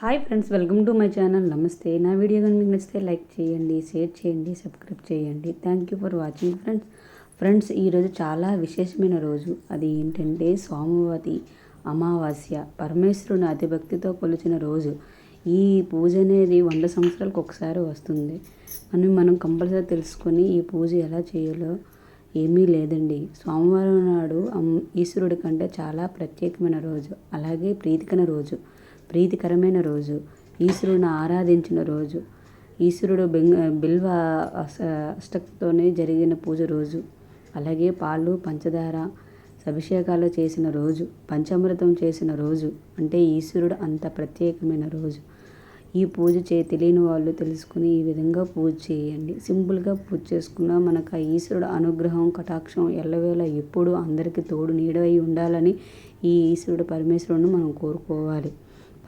Hi friends welcome to my channel నమస్తే నా video కానీ మీకు నచ్చితే లైక్ చేయండి షేర్ చేయండి సబ్స్క్రైబ్ చేయండి. Thank you for watching friends friends ఈరోజు చాలా విశేషమైన రోజు. అది ఏంటంటే సోమవతి అమావాస్య పరమేశ్వరుని అతిభక్తితో కొలిచిన రోజు. ఈ పూజ అనేది వంద సంవత్సరాలకు ఒకసారి వస్తుంది. మనం మనం కంపల్సరీ తెలుసుకొని ఈ పూజ ఎలా చేయాలో ఏమీ లేదండి. సోమవారం నాడు ఈశ్వరుడి కంటే చాలా ప్రత్యేకమైన రోజు. అలాగే ప్రీతికన రోజు. ప్రీతికరమైన రోజు. ఈశ్వరుని ఆరాధించిన రోజు. ఈశ్వరుడు బెంగ బిల్వ అస- జరిగిన పూజ రోజు. అలాగే పాలు పంచదార అభిషేకాలు చేసిన రోజు పంచామృతం చేసిన రోజు అంటే ఈశ్వరుడు అంత ప్రత్యేకమైన రోజు. ఈ పూజ చే తెలియని వాళ్ళు తెలుసుకుని ఈ విధంగా పూజ చేయండి. సింపుల్గా పూజ చేసుకున్నా మనకు ఆ ఈశ్వరుడు అనుగ్రహం కటాక్షం ఎల్లవేళ ఎప్పుడు అందరికీ తోడు నీడవై ఉండాలని ఈ ఈశ్వరుడు పరమేశ్వరుడు మనం కోరుకోవాలి.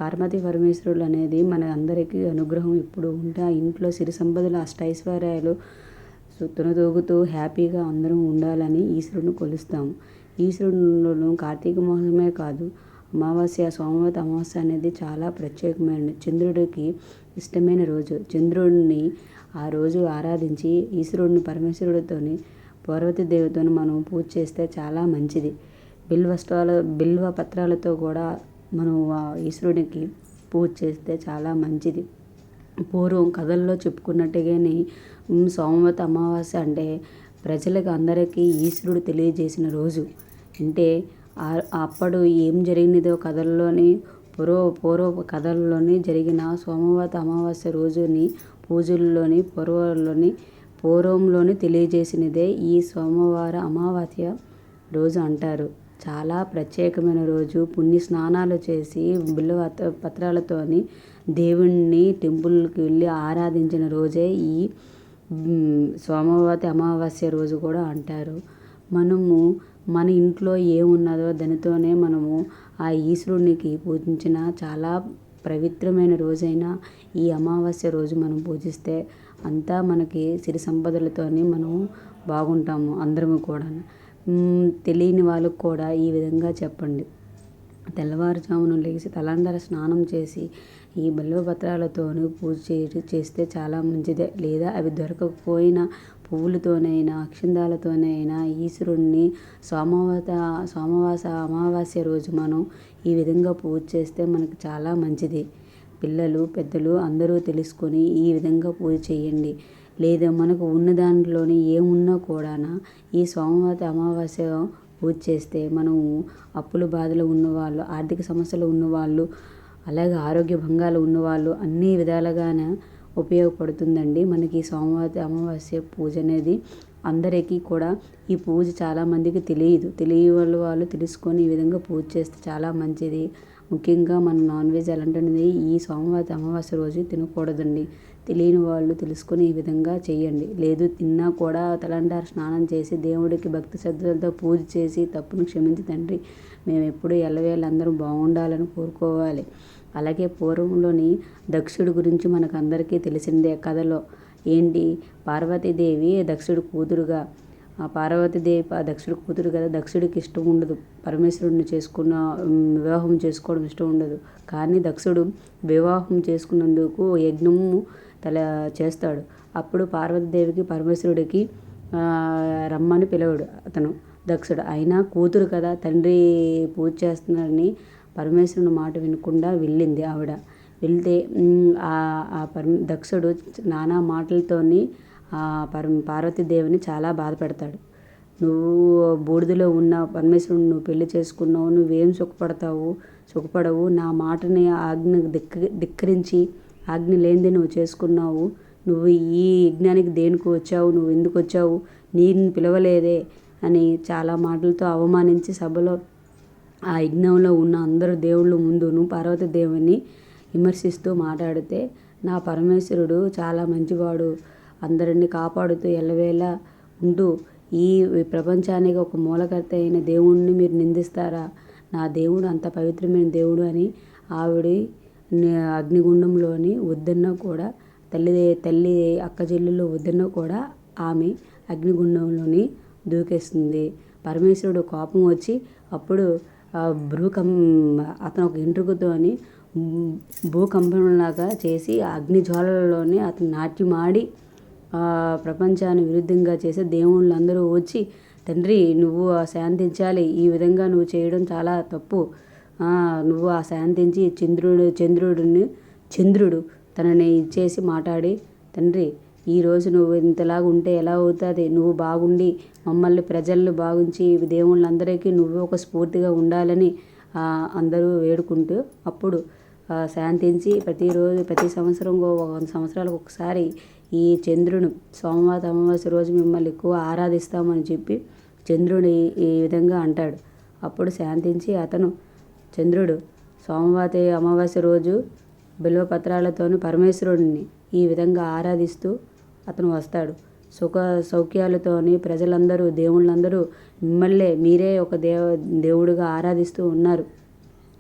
పార్వతి పరమేశ్వరులు అనేది మన అందరికీ అనుగ్రహం ఇప్పుడు ఉంటే ఆ ఇంట్లో సిరి సంపదలు అష్టైశ్వర్యాలు తునతూగుతూ హ్యాపీగా అందరం ఉండాలని ఈశ్వరుని కొలుస్తాము ఈశ్వరుడు కార్తీక మాసమే కాదు అమావాస్య సోమవతి అమావాస్య అనేది చాలా ప్రత్యేకమైనది. చంద్రుడికి ఇష్టమైన రోజు. చంద్రుడిని ఆ రోజు ఆరాధించి ఈశ్వరుడిని పరమేశ్వరుడితోని పార్వతి దేవితోని మనం పూజ చేస్తే చాలా మంచిది. బిల్వస్త్రాల బిల్వ పత్రాలతో కూడా మనం ఆ ఈశ్వరునికి పూజ చేస్తే చాలా మంచిది. పూర్వం కథల్లో చెప్పుకున్నట్టుగానే ఉమ్, సోమవతి అమావాస్య అంటే ప్రజలకు అందరికీ ఈశ్వరుడు తెలియజేసిన రోజు. అంటే అప్పుడు ఏం జరిగినదో కథల్లోని పూర్వ పూర్వ కథల్లోని జరిగిన సోమవతి అమావాస్య రోజుని పూజల్లోని పూర్వంలోని పూర్వంలోని తెలియజేసినదే ఈ సోమవార అమావాస్య రోజు అంటారు. చాలా ప్రత్యేకమైన రోజు. పుణ్య స్నానాలు చేసి బిల్వ పత్రాలతోని దేవుణ్ణి టెంపుల్కి వెళ్ళి ఆరాధించిన రోజే ఈ సోమవతి అమావాస్య రోజు కూడా అంటారు. మనము మన ఇంట్లో ఏమున్నదో దానితోనే మనము ఆ ఈశ్వరునికి పూజించిన చాలా పవిత్రమైన రోజైన ఈ అమావాస్య రోజు మనం పూజిస్తే అంతా మనకి సిరి సంపదలతోనే మనం బాగుంటాము అందరము కూడా తెలియని వాళ్ళకు కూడా ఈ విధంగా చెప్పండి. తెల్లవారుజామున లేచి తలందర స్నానం చేసి ఈ బిల్వపత్రాలతోనూ పూజ చే చేస్తే చాలా మంచిదే. లేదా అవి దొరకకపోయినా పువ్వులతోనైనా అక్షిందాలతోనైనా ఈశ్వరుణ్ణి సోమవత సోమవాస అమావాస్య రోజు మనం ఈ విధంగా పూజ చేస్తే మనకు చాలా మంచిది. పిల్లలు పెద్దలు అందరూ తెలుసుకొని ఈ విధంగా పూజ చేయండి. లేదా మనకు ఉన్న దాంట్లోనే ఏమున్నా కూడా ఈ సోమవతి అమావాస్య పూజ చేస్తే మనము అప్పుల బాధలు ఉన్నవాళ్ళు ఆర్థిక సమస్యలు ఉన్నవాళ్ళు అలాగే ఆరోగ్య భంగాలు ఉన్నవాళ్ళు అన్ని విధాలుగానే ఉపయోగపడుతుందండి. మనకి ఈ అమావాస్య పూజ అనేది అందరికీ కూడా ఈ పూజ చాలామందికి తెలియదు. తెలియని వాళ్ళు తెలుసుకొని ఈ విధంగా పూజ చేస్తే చాలా మంచిది. ముఖ్యంగా మనం నాన్ వెజ్ అలాంటిది ఈ సోమవారం అమావాస్య రోజు తినకూడదండి. తెలియని వాళ్ళు తెలుసుకొని ఈ విధంగా చేయండి. లేదు తిన్నా కూడా తలండారు స్నానం చేసి దేవుడికి భక్తి శ్రద్ధలతో పూజ చేసి తప్పును క్షమించి తండ్రి మేము ఎప్పుడు ఎల్లవేళ అందరూ బాగుండాలని కోరుకోవాలి. అలాగే పూర్వంలోని దక్షుడి గురించి మనకు అందరికీ తెలిసిందే కథలో. ఏంటి? పార్వతీదేవి దక్షుడు కూతురుగా. ఆ పార్వతీదేవి దక్షుడు దక్షుడి కూతురు కదా దక్షుడికి ఇష్టం ఉండదు. పరమేశ్వరుడిని చేసుకున్న వివాహం చేసుకోవడం ఇష్టం ఉండదు. కానీ దక్షుడు వివాహం చేసుకున్నందుకు యజ్ఞము తల చేస్తాడు. అప్పుడు పార్వతీదేవికి పరమేశ్వరుడికి రమ్మని పిలవడు అతను దక్షుడు. అయినా కూతురు కదా తండ్రి పూజ చేస్తున్నాడని పరమేశ్వరుని మాట వినకుండా వెళ్ళింది ఆవిడ. వెళ్తే ఆ పరమ దక్షుడు నానా మాటలతోని పరమ పార్వతీదేవిని చాలా బాధ పెడతాడు నువ్వు బూడిదలో ఉన్న పరమేశ్వరుని నువ్వు పెళ్ళి చేసుకున్నావు నువ్వేం సుఖపడతావు సుఖపడవు నా మాటని ఆజ్ఞ దిక్క ధిక్కరించి ఆజ్ఞ లేనిదే నువ్వు చేసుకున్నావు. నువ్వు ఈ యజ్ఞానికి దేనికి వచ్చావు? నువ్వు ఎందుకు వచ్చావు? నేను పిలవలేదే అని చాలా మాటలతో అవమానించి సభలో ఆ యజ్ఞంలో ఉన్న అందరు దేవుళ్ళ ముందును పార్వతీ దేవుని విమర్శిస్తూ మాట్లాడితే నా పరమేశ్వరుడు చాలా మంచివాడు. అందరిని కాపాడుతూ ఎల్లవేళ ఉంటూ ఈ ప్రపంచానికి ఒక మూలకర్త అయిన దేవుణ్ణి మీరు నిందిస్తారా? నా దేవుడు అంత పవిత్రమైన దేవుడు అని ఆవిడ అగ్నిగుండంలోని వద్దన్న కూడా తల్లి తల్లి అక్క చెల్లెలు వద్దన్న కూడా ఆమె అగ్నిగుండంలోని దూకేస్తుంది. పరమేశ్వరుడు కోపం వచ్చి అప్పుడు భూకం అతను ఒక ఎంట్రుకతోని మ్, భూకంపంలాగా చేసి అగ్నిజ్వాలలోనే అగ్ని అతను నాట్యమాడి ప్రపంచాన్ని విరుద్ధంగా చేసే దేవుళ్ళు అందరూ వచ్చి తండ్రి నువ్వు శాంతించాలి. ఈ విధంగా నువ్వు చేయడం చాలా తప్పు. నువ్వు ఆ శాంతించి చంద్రుడు చంద్రుడిని చంద్రుడు తనని ఇచ్చేసి మాట్లాడి తండ్రి ఈరోజు నువ్వు ఇంతలాగా ఉంటే ఎలా అవుతుంది? నువ్వు బాగుండి మమ్మల్ని ప్రజలను బాగుంచి దేవుళ్ళందరికీ నువ్వు ఒక స్ఫూర్తిగా ఉండాలని అందరూ వేడుకుంటూ అప్పుడు శాంతించి ప్రతిరోజు ప్రతి సంవత్సరం ఒక వంద సంవత్సరాలకు ఒకసారి ఈ చంద్రుని సోమవారం అమావాస్య రోజు మిమ్మల్ని ఎక్కువ ఆరాధిస్తామని చెప్పి చంద్రుడు ఈ విధంగా అంటాడు. అప్పుడు శాంతించి అతను చంద్రుడు సోమవతి అమావాస్య రోజు బిల్వపత్రాలతోనూ పరమేశ్వరుడిని ఈ విధంగా ఆరాధిస్తూ అతను వస్తాడు. సుఖ సౌఖ్యాలతోని ప్రజలందరూ దేవుళ్ళందరూ మిమ్మల్నే మీరే ఒక దేవ దేవుడుగా ఆరాధిస్తూ ఉన్నారు.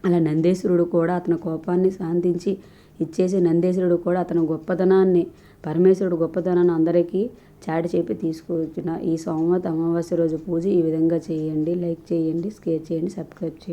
అలా నందేశ్వరుడు కూడా అతని కోపాన్ని శాంతించి ఇచ్చేసి నందేశ్వరుడు కూడా అతని గొప్పతనాన్ని పరమేశ్వరుడు గొప్పతనాన్ని అందరికీ చాటి చెప్పి తీసుకొచ్చిన ఈ సోమవారం అమావాస్య రోజు పూజ ఈ విధంగా చేయండి. లైక్ చేయండి షేర్ చేయండి సబ్స్క్రైబ్ చేయండి.